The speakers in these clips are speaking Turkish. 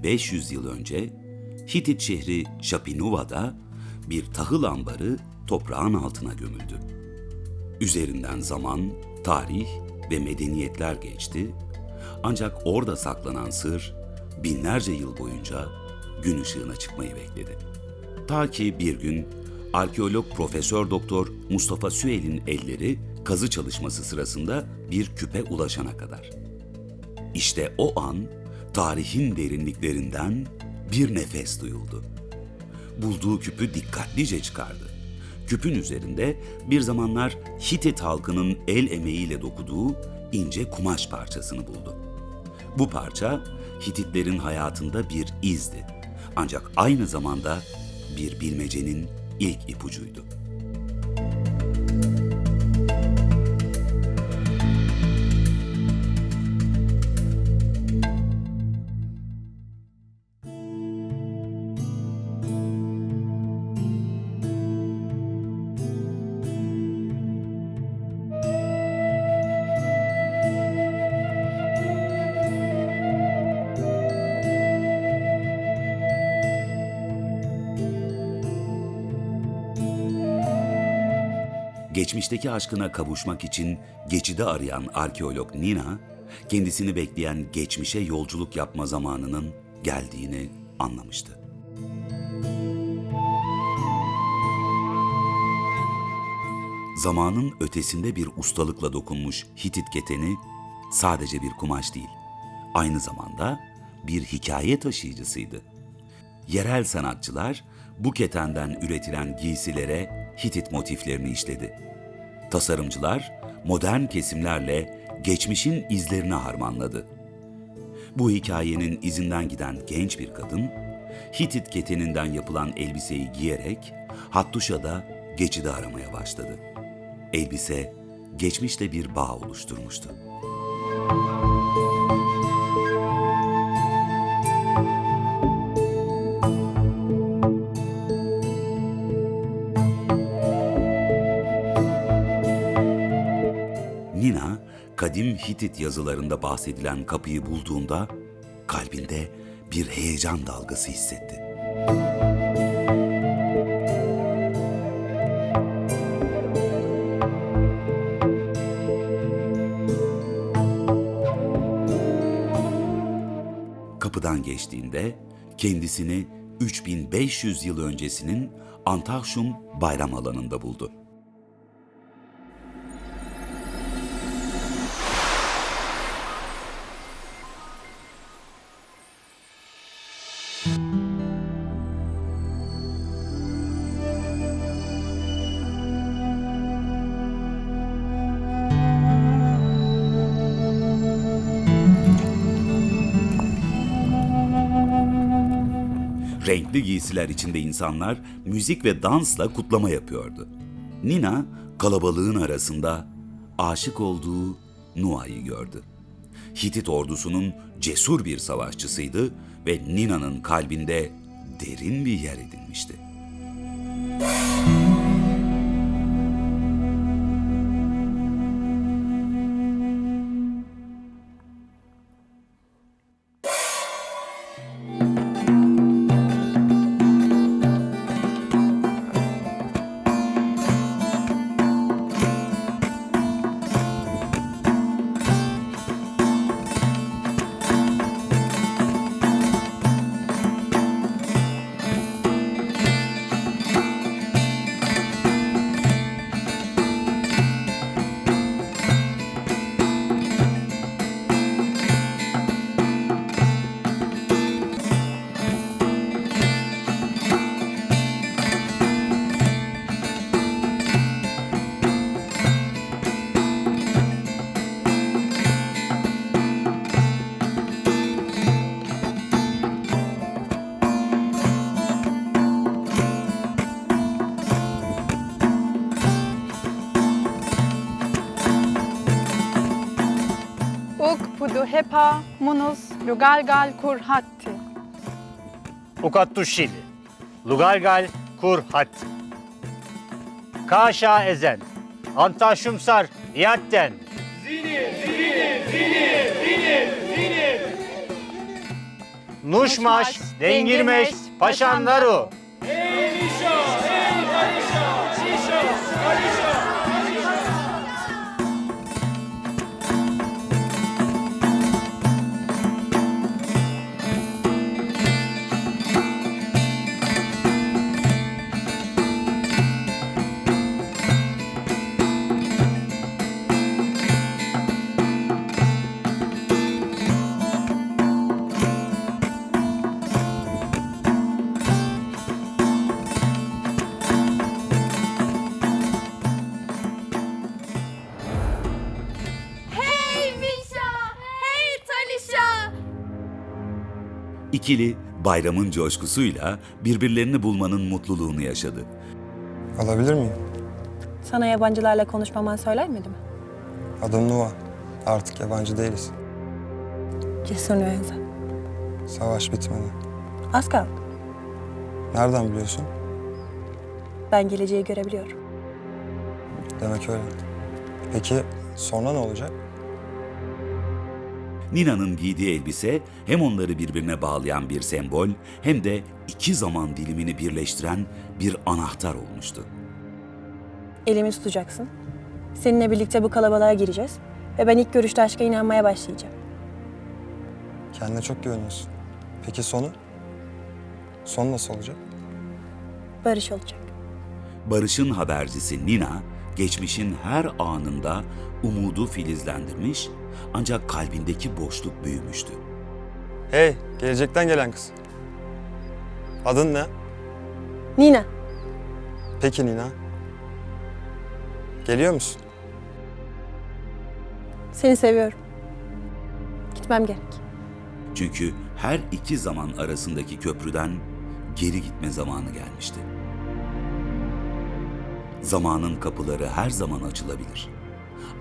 Anadolu'nun kalbinde 3500 yıl önce Hitit şehri Şapinuva'da bir tahıl ambarı toprağın altına gömüldü. Üzerinden zaman, tarih ve medeniyetler geçti. Ancak orada saklanan sır binlerce yıl boyunca gün ışığına çıkmayı bekledi. Ta ki bir gün arkeolog Profesör Doktor Mustafa Süel'in elleri kazı çalışması sırasında bir küpe ulaşana kadar. İşte o an tarihin derinliklerinden bir nefes duyuldu. Bulduğu küpü dikkatlice çıkardı. Küpün üzerinde bir zamanlar Hitit halkının el emeğiyle dokuduğu ince kumaş parçasını buldu. Bu parça Hititlerin hayatında bir izdi. Ancak aynı zamanda bir bilmecenin ilk ipucuydu. Geçmişteki aşkına kavuşmak için geçidi arayan arkeolog Nina, kendisini bekleyen geçmişe yolculuk yapma zamanının geldiğini anlamıştı. Zamanın ötesinde bir ustalıkla dokunmuş Hitit keteni sadece bir kumaş değil, aynı zamanda bir hikaye taşıyıcısıydı. Yerel sanatçılar bu ketenden üretilen giysilere Hitit motiflerini işledi. Tasarımcılar modern kesimlerle geçmişin izlerini harmanladı. Bu hikayenin izinden giden genç bir kadın, Hitit keteninden yapılan elbiseyi giyerek Hattuşa'da geçidi aramaya başladı. Elbise geçmişte bir bağ oluşturmuştu. Kadim Hitit yazılarında bahsedilen kapıyı bulduğunda kalbinde bir heyecan dalgası hissetti. Kapıdan geçtiğinde kendisini 3500 yıl öncesinin Antahşum bayram alanında buldu. Renkli giysiler içinde insanlar müzik ve dansla kutlama yapıyordu. Nina kalabalığın arasında aşık olduğu Nua'yı gördü. Hitit ordusunun cesur bir savaşçısıydı ve Nina'nın kalbinde derin bir yer edinmişti. Hepa munus lugalgal kurhatti. Ukattushili, Lugalgal Kur Hatti. Kaşa Ezen, Antaşumsar Niyatten. Nuşmaş, Dengirmeş, Paşandaru. İkili bayramın coşkusuyla birbirlerini bulmanın mutluluğunu yaşadı. Alabilir miyim? Sana yabancılarla konuşmaman söylenmedi mi? Adım Nuva. Artık yabancı değiliz. Cesur Nüvenza. Savaş bitmedi. Az kaldı. Nereden biliyorsun? Ben geleceği görebiliyorum. Demek öyle. Peki sonra ne olacak? Nina'nın giydiği elbise hem onları birbirine bağlayan bir sembol hem de iki zaman dilimini birleştiren bir anahtar olmuştu. Elimi tutacaksın. Seninle birlikte bu kalabalığa gireceğiz. Ve ben ilk görüşte aşka inanmaya başlayacağım. Kendine çok güveniyorsun. Peki sonu? Son nasıl olacak? Barış olacak. Barış'ın habercisi Nina, geçmişin her anında umudu filizlendirmiş ancak kalbindeki boşluk büyümüştü. Hey, gelecekten gelen kız. Adın ne? Nina, Peki Nina. Geliyor musun? seni seviyorum. Gitmem gerek. Çünkü her iki zaman arasındaki köprüden geri gitme zamanı gelmişti. Zamanın kapıları her zaman açılabilir.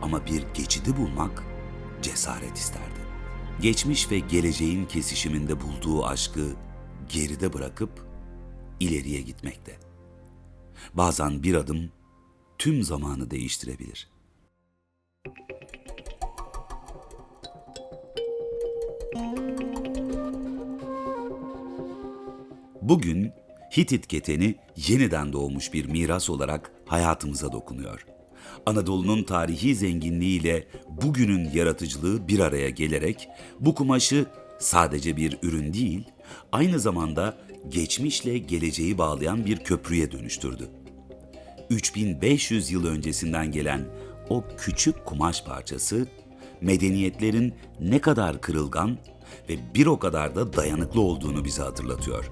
Ama bir geçidi bulmak cesaret isterdi. Geçmiş ve geleceğin kesişiminde bulduğu aşkı geride bırakıp ileriye gitmekte. Bazen bir adım tüm zamanı değiştirebilir. Bugün Hitit keteni yeniden doğmuş bir miras olarak hayatımıza dokunuyor. Anadolu'nun tarihi zenginliğiyle bugünün yaratıcılığı bir araya gelerek bu kumaşı sadece bir ürün değil, aynı zamanda geçmişle geleceği bağlayan bir köprüye dönüştürdü. 3500 yıl öncesinden gelen o küçük kumaş parçası medeniyetlerin ne kadar kırılgan ve bir o kadar da dayanıklı olduğunu bize hatırlatıyor.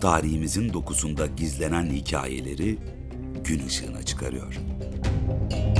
Tarihimizin dokusunda gizlenen hikayeleri gün ışığına çıkarıyor. Thank you.